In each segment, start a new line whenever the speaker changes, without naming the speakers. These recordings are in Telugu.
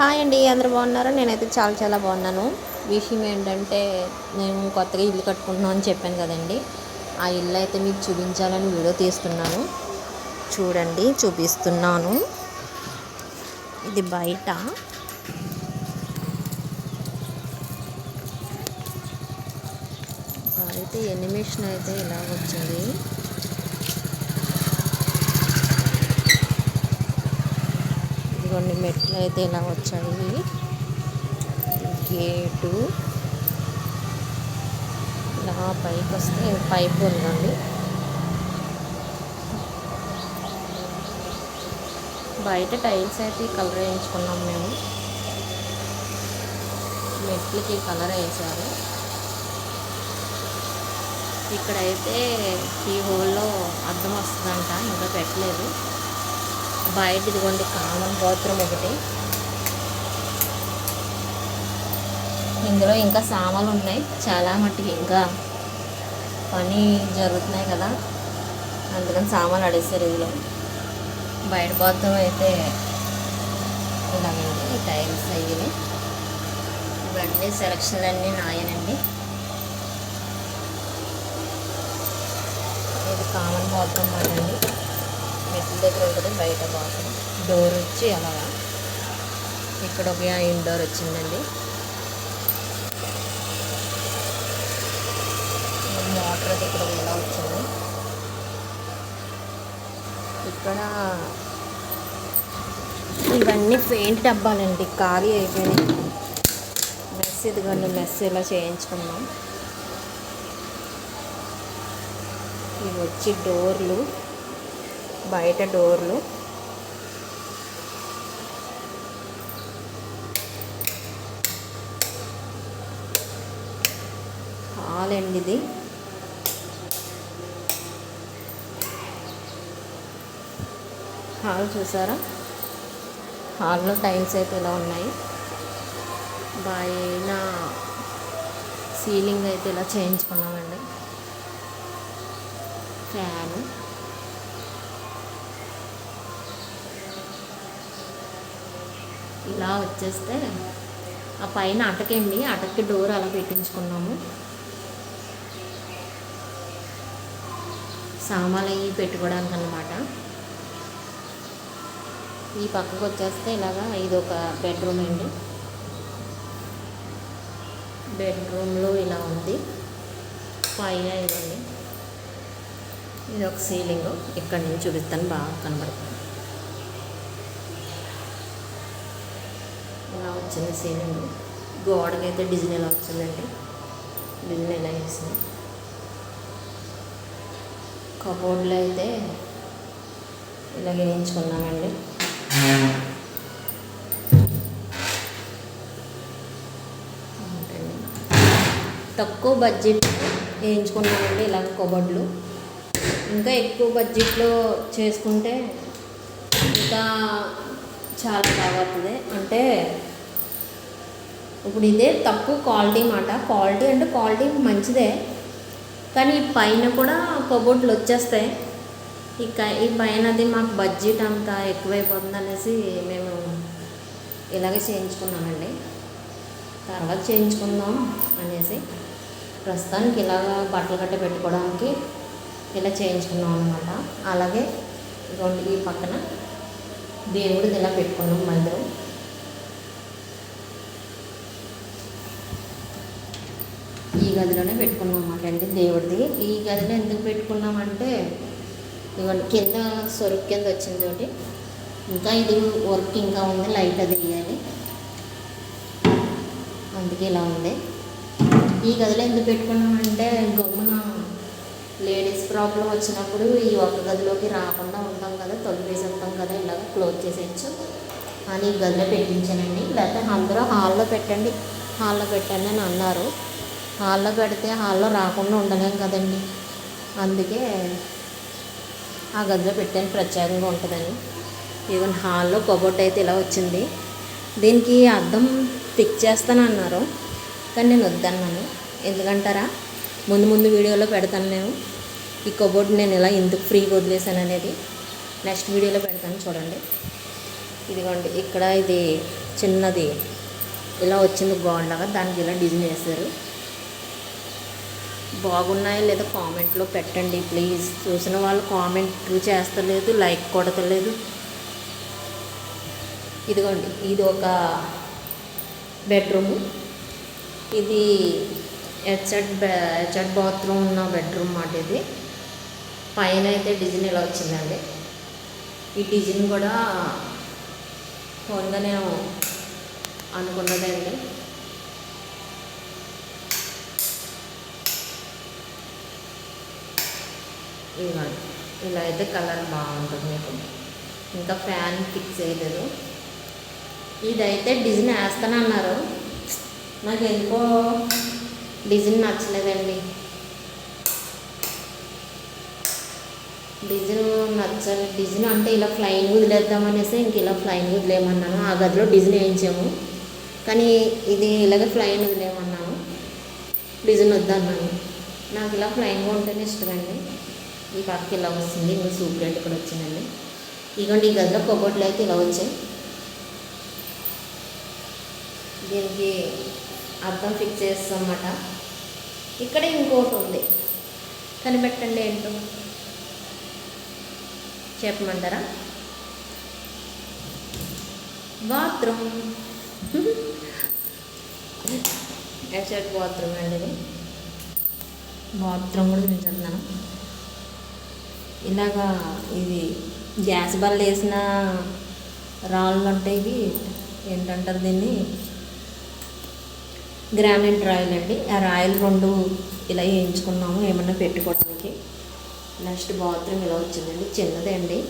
హాయ్ అండి అందరు బాగున్నారు? నేనైతే చాలా చాలా బాగున్నాను. విషయం ఏంటంటే నేను కొత్తగా ఇల్లు కట్టుకుంటున్నాను అని చెప్పాను కదండి. ఆ ఇల్లు అయితే మీకు చూపించాలని వీడియో తీస్తున్నాను. చూడండి చూపిస్తున్నాను. ఇది బయట. అయితే ఎనిమేషన్ అయితే ఇలా వచ్చింది ఇదిగోండి మెట్లు అయితే ఇలా వచ్చాయి. గేటు. ఇలా పైకి వస్తే పైపు ఉందండి. బయట టైల్స్ అయితే కలర్ వేయించుకున్నాం మేము. మెట్లకి కలర్ వేసారు. ఇక్కడైతే ఈ హోల్లో అద్దం వస్తుందంట ఇంకా పెట్టలేదు. బయట ఇదిగోండి కామన్ బాత్రూమ్ ఒకటి. ఇందులో ఇంకా సామాన్లు ఉన్నాయి చాలా మట్టుకి ఇంకా పని జరుగుతున్నాయి కదా. అందుకని సామాన్లు అడేస్తారు ఇందులో. బయట బాత్రూమ్ అయితే ఇలాగండి ఈ టైల్స్ అయ్యి ఇవన్నీ సెలక్షన్లు అన్నీ నాయనండి. ఇది కామన్ బాత్రూమ్ అండి దగ్గర ఉంటుంది బయట బాత్రూమ్. డోర్ వచ్చి అలాగా ఇక్కడ ఒక ఇండోర్ వచ్చిందండి. మోటార్ అది ఇక్కడ ఇలా వచ్చింది? ఇక్కడ ఇవన్నీ పెయింట్ డబ్బాలండి ఖాళీ అయిపోయినాయి. మెస్ ఇదిగోండి మెస్ ఇలా చేయించుకున్నాం ఇవి వచ్చి డోర్లు బయట డోర్లు. హాల్ అండి ఇది. హాల్ చూసారా? హాల్లో టైల్స్ అయితే ఇలా ఉన్నాయి. పైన సీలింగ్ అయితే ఇలా చేయించుకున్నామండి. ఫ్యాను. ఇలా వచ్చేస్తే ఆ పైన అటకండి అటక్కి డోర్ అలా పెట్టించుకున్నాము. సామాన్లు అవి పెట్టుకోవడానికి అనమాట ఈ పక్కకు వచ్చేస్తే ఇలాగా ఇది ఒక బెడ్రూమ్ అండి. బెడ్రూమ్లో ఇలా ఉంది. పైన ఇదండి ఇది ఒక సీలింగ్. ఇక్కడ నుంచి చూపిస్తాను బాగా కనబడుతుంది. ఇలా వచ్చింది గోడకి గోడకైతే డిజైన్ ఎలా వచ్చిందండి. డిజైన్ ఎలా వేసింది కబోర్డ్లో అయితే ఇలా వేయించుకున్నామండి తక్కువ బడ్జెట్ వేయించుకున్నామండి ఇలాగ కబోర్డ్లు ఇంకా ఎక్కువ బడ్జెట్లో చేసుకుంటే ఇంకా చాలా బాగుంటుంది అంటే ఇప్పుడు ఇదే తక్కువ క్వాలిటీ మాట. క్వాలిటీ అంటే క్వాలిటీ మంచిదే. కానీ పైన కూడా కబోర్డ్లు వచ్చేస్తాయి. ఇక ఈ పైనది మాకు బడ్జెట్ అంత ఎక్కువైపోతుంది అనేసి మేము ఇలాగే చేయించుకున్నామండి. తర్వాత చేయించుకుందాం అనేసి ప్రస్తుతానికి ఇలాగ బట్టలు కట్ట పెట్టుకోవడానికి ఇలా చేయించుకున్నాం అనమాట అలాగే ఇదిగోండి ఈ పక్కన దేవుడిది ఇలా పెట్టుకున్నాం మందిరం ఈ గదిలోనే పెట్టుకున్నాం అన్నమాట. అండి దేవుడిది. ఈ గదిలో ఎందుకు పెట్టుకున్నామంటే ఇదిగోండి కింద సొరుకు కింద వచ్చింది ఒకటి. ఇంకా ఇది వర్క్ ఇంకా ఉంది లైట్ అది వేయాలి. అందుకే ఇలా ఉంది. ఈ గదిలో ఎందుకు పెట్టుకున్నామంటే గమ్మున లేడీస్ ప్రాబ్లం వచ్చినప్పుడు ఈ ఒక్క గదిలోకి రాకుండా ఉంటాం కదా తొలిపేసేస్తాం కదా ఇలాగ క్లోజ్ చేసేయచ్చు. అని ఈ గదిలో పెట్టించానండి. లేకపోతే అందరూ హాల్లో పెట్టండి. హాల్లో పెట్టండి అని అన్నారు. హాల్లో పెడితే హాల్లో రాకుండా ఉండలేం కదండి. అందుకే ఆ గదిలో పెట్టాను ప్రత్యేకంగా ఉంటుందని. ఈవెన్ హాల్లో కబోర్డ్ అయితే ఇలా వచ్చింది. దీనికి అద్దం చేస్తాను చేస్తానన్నారు కానీ నేను వద్దన్నాను. ఎందుకంటారా? ముందు ముందు వీడియోలో పెడతాను నేను. ఈ కబోర్డ్ నేను ఇలా ఎందుకు ఫ్రీగా వదిలేసాను అనేది నెక్స్ట్ వీడియోలో పెడతాను చూడండి. ఇదిగోండి ఇక్కడ ఇది చిన్నది. ఇలా వచ్చింది గోడలాగా దానికి ఇలా డిజైన్ వేశారు బాగున్నాయో లేదో కామెంట్లో పెట్టండి ప్లీజ్. చూసిన వాళ్ళు కామెంట్ చేస్తలేదు లైక్ కొడతలేదు. ఇదిగోండి ఇది ఒక బెడ్రూము. ఇది హెచ్ఎడ్ హెచ్ఎడ్ బాత్రూమ్ ఉన్న బెడ్రూమ్ మాట ఇది. పైన అయితే డిజైన్ ఇలా వచ్చిందండి. ఈ డిజైన్ కూడా పొందనే నేను అనుకున్నదండి ఇవ్వండి. ఇలా అయితే కలర్ బాగుంటుంది మీకు. ఇంకా ఫ్యాన్ ఫిక్స్ చేయలేదు. ఇదైతే డిజైన్ వేస్తానన్నారు. నాకు ఎందుకో డిజైన్ నచ్చలేదండి. డిజైన్ నచ్చని డిజైన్ అంటే ఇలా ఫ్లైన్ వదిలేద్దామనేసి ఇంక ఇలా ఫ్లైన్ వదిలేయమన్నాను. ఆ గదిలో డిజైన్ వేయించాము. కానీ ఇది ఇలాగే ఫ్లైన్ వదిలేయమన్నాను. డిజైన్ వద్దన్నాను. నాకు ఇలా ఫ్లైన్గా ఉంటేనే ఇష్టమండి. ఈ పక్కకి ఇలా వస్తుంది. ఇంకా సూప్ అంటే కూడా వచ్చిందండి. ఇదిగోండి ఈ గదిలో కబోర్డ్లు అయితే ఇలా వచ్చాయి దీనికి అర్థం ఫిక్స్ చేస్తాం అన్నమాట ఇక్కడ ఇంకోటి ఉంది. కనిపెట్టండి ఏంటో. చెప్పమంటారా? బాత్రూమ్. అటాచ్ బాత్రూమ్ అండి ఇది. బాత్రూమ్ కూడా నేను చెప్తున్నాను ఇలాగా ఇది గ్యాస్ బల్ల వేసిన రాళ్ళు అంటే ఏంటంటారు దీన్ని? గ్రానైట్ రాయల్ అండి. ఆ రాయల్ రెండు ఇలా వేయించుకున్నాము ఏమన్నా పెట్టుకోవడానికి. నెక్స్ట్ బాత్రూమ్ ఇలా వచ్చిందండి. చిన్నదే అండి.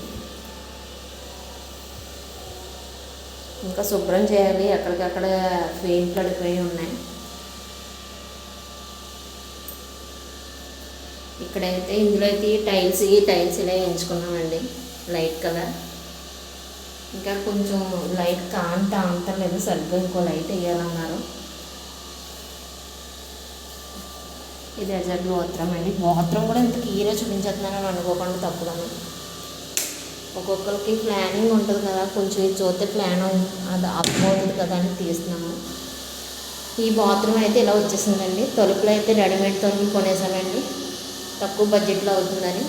ఇంకా శుభ్రం చేయాలి. ఎక్కడికక్కడ పెయింట్లు అడిపోయి ఉన్నాయి. ఇక్కడైతే ఇందులో అయితే ఈ టైల్స్ ఈ టైల్స్ ఇలా వేయించుకున్నామండి. Light colour. ఇంకా కొంచెం లైట్ కాంత అంతలేదు సరిగ్గా ఇంకో లైట్ వేయాలన్నారు. ఇది అజర్ గోత్రం అండి. బాత్రూమ్ కూడా ఇంత క్లియర్గా చూపించేస్తున్నానని అనుకోకుండా తప్పుగాను. ఒక్కొక్కరికి ప్లానింగ్ ఉంటుంది కదా. కొంచెం ఇది చూస్తే ప్లాన్ అది అవుతుంది కదా అని తీస్తున్నాము. ఈ బాత్రూమ్ అయితే ఇలా వచ్చేసిందండి. తలుపులు అయితే రెడీమేడ్ తలుపులు కొనేసానండి తక్కువ బడ్జెట్లో అవుతుందని.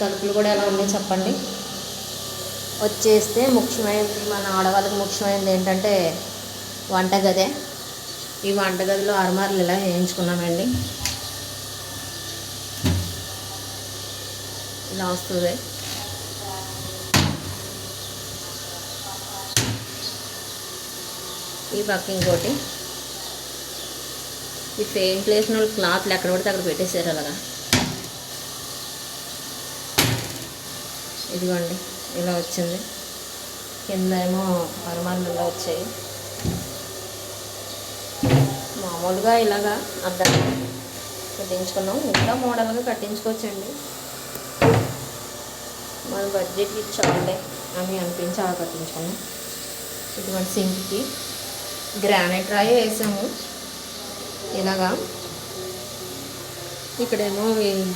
తలుపులు కూడా ఎలా ఉన్నాయి చెప్పండి. వచ్చేస్తే ముఖ్యమైనది మన ఆడవాళ్ళకి ముఖ్యమైనది ఏంటంటే వంటగదే. ఈ వంటగదిలో అరమార్లు ఇలా వేయించుకున్నామండి? ఇలా వస్తుంది. ఈ పక్క ఇంకోటి. ఈ పెయింట్ వేసిన వాళ్ళు క్లాత్లు ఎక్కడ పడితే అక్కడ పెట్టేశారు అలాగా. ఇదిగోండి ఇలా వచ్చింది. కింద ఏమో పరమాన్లు ఇలా వచ్చాయి. మామూలుగా ఇలాగా అద్దం కట్టించుకున్నాం. ఇంకా మోడల్గా కట్టించుకోవచ్చండి. మన బడ్జెట్కి చాలే అని అనిపించి అలా కట్టించుకున్నాం. ఇటువంటి సింక్కి. గ్రానైట్ రాయే వేసాము. ఇలాగా ఇక్కడేమో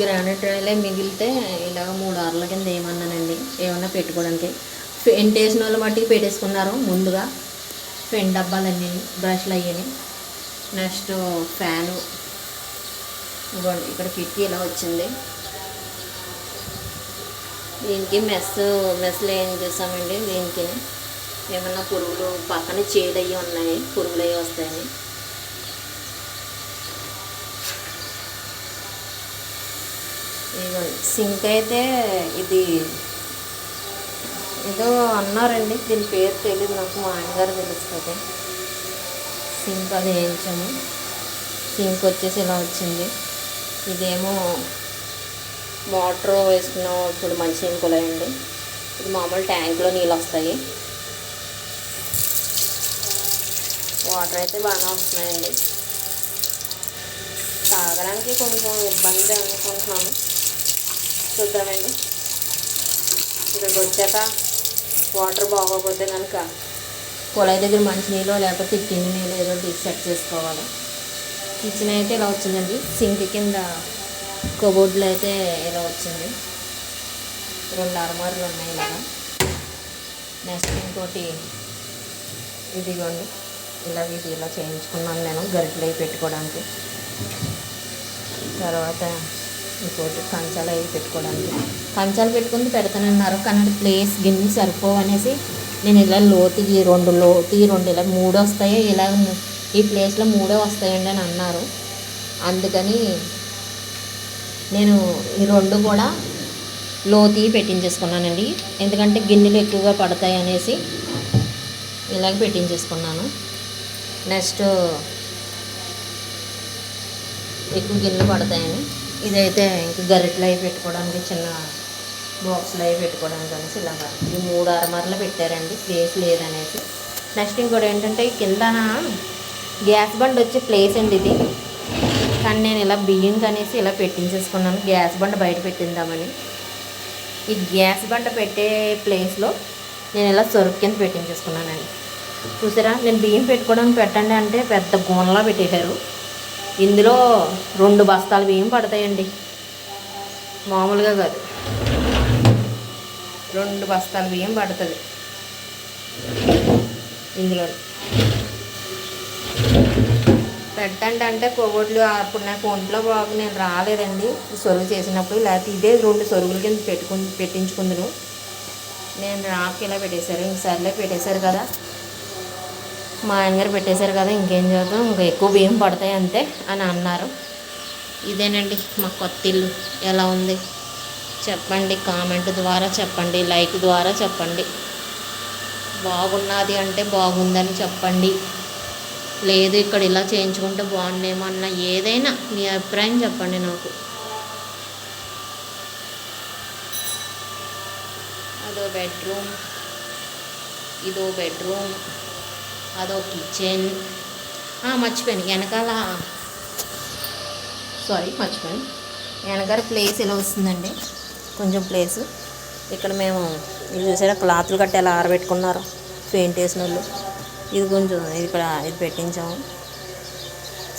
గ్రానైట్ రాయలే మిగిలితే ఇలాగ మూడు ఆర్ల కింద ఏమన్నానండి? ఏమన్నా పెట్టుకోవడానికి. పెయింట్ వేసిన వాళ్ళు మట్టికి పెట్టేసుకున్నారు ముందుగా. పెన్ డబ్బాలన్నీ బ్రష్లు అయ్యాయి నెక్స్ట్ ఫ్యాను. ఇక్కడ కిటికీ ఇలా వచ్చింది. దీనికి మెస్ మెస్లో ఏం చేసామండి? దీనికి ఏమన్నా పురుగులు పక్కన చేదు అయ్యి ఉన్నాయి. పురుగులు అయ్యి వస్తాయని. సింక్ అయితే ఇది ఏదో అన్నారండి దీని పేరు తెలియదు నాకు మా ఆయనగారు తెలుస్తుంది. సింక్ అది వేయించాము. సింక్ వచ్చేసి ఇలా వచ్చింది. ఇదేమో మోటర్ వేసుకున్న ఇప్పుడు మంచినీళ్ళు కులాయండి. ఇది మామూలు ట్యాంక్లో నీళ్ళు వస్తాయి. వాటర్ అయితే బాగానే వస్తున్నాయండి. తాగడానికి కొంచెం ఇబ్బంది అనుకుంటున్నాము చూద్దామండి. ఇక్కడికి వచ్చాక వాటర్ బాగోకపోతే కనుక కుళాయి దగ్గర మంచి నీళ్ళు లేకపోతే టిన్ని నీళ్ళు ఏదో ఒకటి సెట్ చేసుకోవాలి. కిచెన్ అయితే ఇలా వచ్చిందండి. సింక్ కింద కబోర్డ్లు అయితే ఇలా వచ్చింది. రెండు అరమారులు ఉన్నాయి ఇలాగా. నెక్స్ట్ ఇంకోటి ఇదిగోండి. ఇలా ఇది ఇలా చేయించుకున్నాను నేను గరిటలు అవి పెట్టుకోవడానికి. తర్వాత ఇంకోటి కంచాలు అవి పెట్టుకోవడానికి. కంచాలు పెట్టుకుని పెడతానన్నారు కానీ ప్లేస్ గిన్నె సరిపోవు అనేసి నేను ఇలా లోతుకి రెండు లోతు రెండు ఇలా మూడు వస్తాయో ఇలా ఈ ప్లేస్లో మూడే వస్తాయండి అని అన్నారు. అందుకని నేను ఈ రెండు కూడా లోతీ పెట్టించేసుకున్నానండి. ఎందుకంటే గిన్నెలు ఎక్కువగా పడతాయి అనేసి ఇలాగ పెట్టించేసుకున్నాను. నెక్స్ట్ ఎక్కువ గిన్నెలు పడతాయని. ఇదైతే ఇంక గరిటలు అవి పెట్టుకోవడానికి చిన్న బాక్సులు అవి పెట్టుకోవడానికి అనేసి ఇలాగా ఈ మూడు అరమరలు పెట్టారండి ప్లేస్ లేదనేసి. నెక్స్ట్ ఇంకోటి ఏంటంటే కింద కిందన గ్యాస్ బండ్ వచ్చే ప్లేస్ అండి ఇది. కానీ నేను ఇలా బియ్యం కనేసి ఇలా పెట్టించేసుకున్నాను గ్యాస్ బండ బయట పెట్టిందామని. ఈ గ్యాస్ బండ పెట్టే ప్లేస్లో నేను ఇలా సొరుకు కింద పెట్టించేసుకున్నానండి. చూసారా? నేను బియ్యం పెట్టుకోవడానికి పెట్టండి అంటే పెద్ద గోనలా పెట్టేశారు. ఇందులో రెండు బస్తాల బియ్యం పడతాయండి. మామూలుగా కాదు. రెండు బస్తాల బియ్యం పడుతుంది. ఇందులో పెట్టండి అంటే కొవ్వొట్లు అప్పుడు నాకు ఒంట్లో బాగు నేను రాలేదండి. సొరుగు చేసినప్పుడు లేకపోతే ఇదే రెండు సొరుగుల కింద పెట్టుకుని పెట్టించుకుందును. నేను రాక ఇలా పెట్టేశారు? ఇంక సర్లే పెట్టేశారు కదా. మా ఆయనగారు పెట్టేశారు కదా ఇంకేం చేద్దాం ఇంకా ఎక్కువ బియ్యం పడతాయి అంతే అని అన్నారు. ఇదేనండి మా కొత్త ఇల్లు. ఎలా ఉంది? చెప్పండి కామెంట్ ద్వారా చెప్పండి లైక్ ద్వారా చెప్పండి. బాగున్నది అంటే బాగుందని చెప్పండి. లేదు ఇక్కడ ఇలా చేయించుకుంటే బాగుండేమో అన్న ఏదైనా మీ అభిప్రాయం చెప్పండి నాకు. అదో బెడ్రూమ్ ఇదో బెడ్రూమ్ అదో కిచెన్ మర్చిపోయాను. వెనకాల సారీ మర్చిపోయాను. వెనకాల ప్లేస్ ఇలా వస్తుందండి? కొంచెం ప్లేస్ ఇక్కడ మేము ఇది చూసారా? క్లాత్లు కట్టి ఎలా ఆరబెట్టుకున్నారు. పెయింట్ వేసిన వాళ్ళు. ఇది కొంచెం ఇది ఇక్కడ ఇది పెట్టించాము.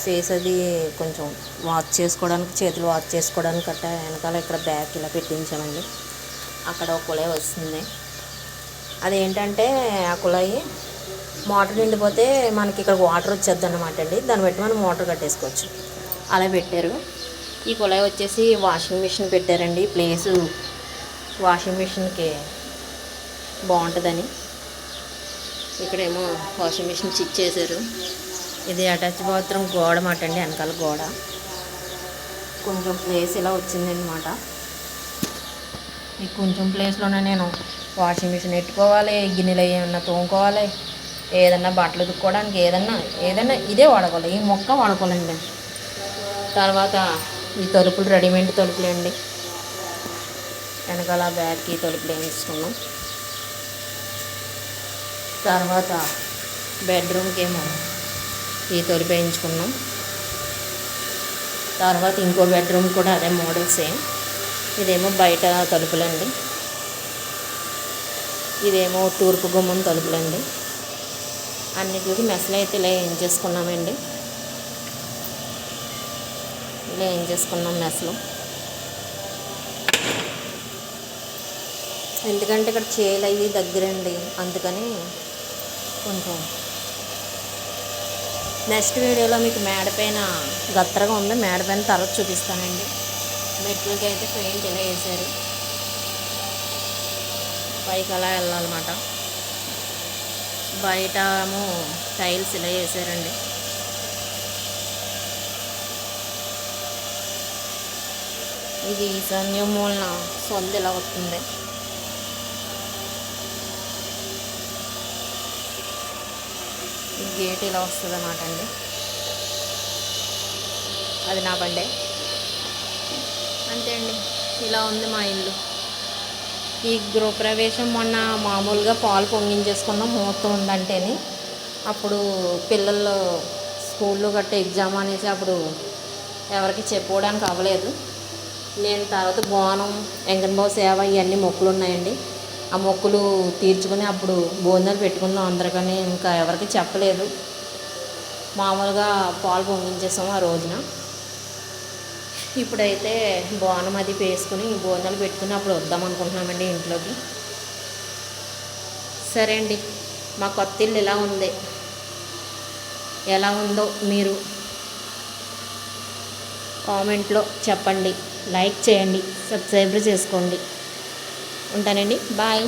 ఫేస్ అది కొంచెం వాష్ చేసుకోవడానికి చేతులు వాష్ చేసుకోవడానికి కట్ట వెనకాల ఇక్కడ బ్యాగ్ ఇలా పెట్టించామండి. అక్కడ ఒక కుళాయి వస్తుంది. అదేంటంటే ఆ కుళాయి మోటార్ నిండిపోతే మనకి ఇక్కడ వాటర్ వచ్చేద్ది అనమాట అండి. దాన్ని బట్టి మనం మోటార్ కట్టేసుకోవచ్చు. అలా పెట్టారు. ఈ కుళాయి వచ్చేసి వాషింగ్ మిషన్ పెట్టారండి. ప్లేసు వాషింగ్ మిషన్కి బాగుంటుందని. ఇక్కడేమో వాషింగ్ మిషన్ స్విచ్ చేశారు. ఇది అటాచ్ బాత్రూమ్ గోడ మాట అండి. వెనకాల గోడ. కొంచెం ప్లేస్ ఇలా వచ్చిందనమాట ఈ కొంచెం ప్లేస్లోనే నేను వాషింగ్ మిషన్ పెట్టుకోవాలి గిన్నెలు ఏమన్నా తోముకోవాలి? ఏదన్నా బట్టలు ఉతుక్కోవడానికి ఏదన్నా ఏదన్నా ఇదే వాడుకోవాలి ఈ మొక్క వాడుకోవాలండి. తర్వాత ఈ తలుపులు రెడీమేడ్ తలుపులు అండి. వెనకాల బ్యాగ్కి తలుపులు వేయించుకున్నాం తర్వాత బెడ్రూమ్కి ఏమో ఈ తలుపు వేయించుకున్నాం. తర్వాత ఇంకో బెడ్రూమ్ కూడా అదే మోడల్ సేమ్. ఇదేమో బయట తలుపులండి. ఇదేమో తూర్పు గుమ్మం తలుపులండి. అన్నిటికి మెసలు అయితే ఇలా ఏం చేసుకున్నామండి. ఇలా ఏం చేసుకున్నాం మెస్లు ఎందుకంటే ఇక్కడ చేలు అవి దగ్గరండి అందుకని కొంచెం నెక్స్ట్ వీడియోలో మీకు మేడపైన గత్తరగా ఉంది మేడపైన తర్వాత చూపిస్తానండి. మెట్లకి అయితే పెయింట్ ఇలా వేసారు పైకి అలా వెళ్ళాలన్నమాట. బయట ఏమో టైల్స్ ఇలా వేసారండి. ఇది ఈశాన్య మూలన సొంత ఇలా వస్తుంది. ఈ గేట్ ఇలా వస్తుంది అన్నమాట అండి. అది నా బండే. అంతే అండి. ఇలా ఉంది మా ఇల్లు. ఈ గృహప్రవేశం మొన్న మామూలుగా పాలు పొంగించేసుకున్నాం ముహూర్తం ఉందంటేనే. అప్పుడు పిల్లలు స్కూల్లో గట్ట ఎగ్జామ్ అనేసి అప్పుడు ఎవరికి చెప్పుకోవడానికి అవ్వలేదు. నేను తర్వాత బోనం వెంకటబాబు సేవ ఇవన్నీ మొక్కులు ఉన్నాయండి. ఆ మొక్కులు తీర్చుకుని అప్పుడు భోజనాలు పెట్టుకుందాం అందరికని ఇంకా ఎవరికి చెప్పలేదు. మామూలుగా పాలు పొంగించేసాము ఆ రోజున. ఇప్పుడైతే బోనం అది వేసుకుని భోజనాలు పెట్టుకుని అప్పుడు వద్దాం అనుకుంటున్నామండి ఇంట్లోకి. సరే అండి మా కొత్త ఇల్లు ఇలా ఉంది? ఎలా ఉందో మీరు కామెంట్లో చెప్పండి లైక్ చేయండి సబ్స్క్రైబ్ చేసుకోండి. ఉంటానండి బాయ్.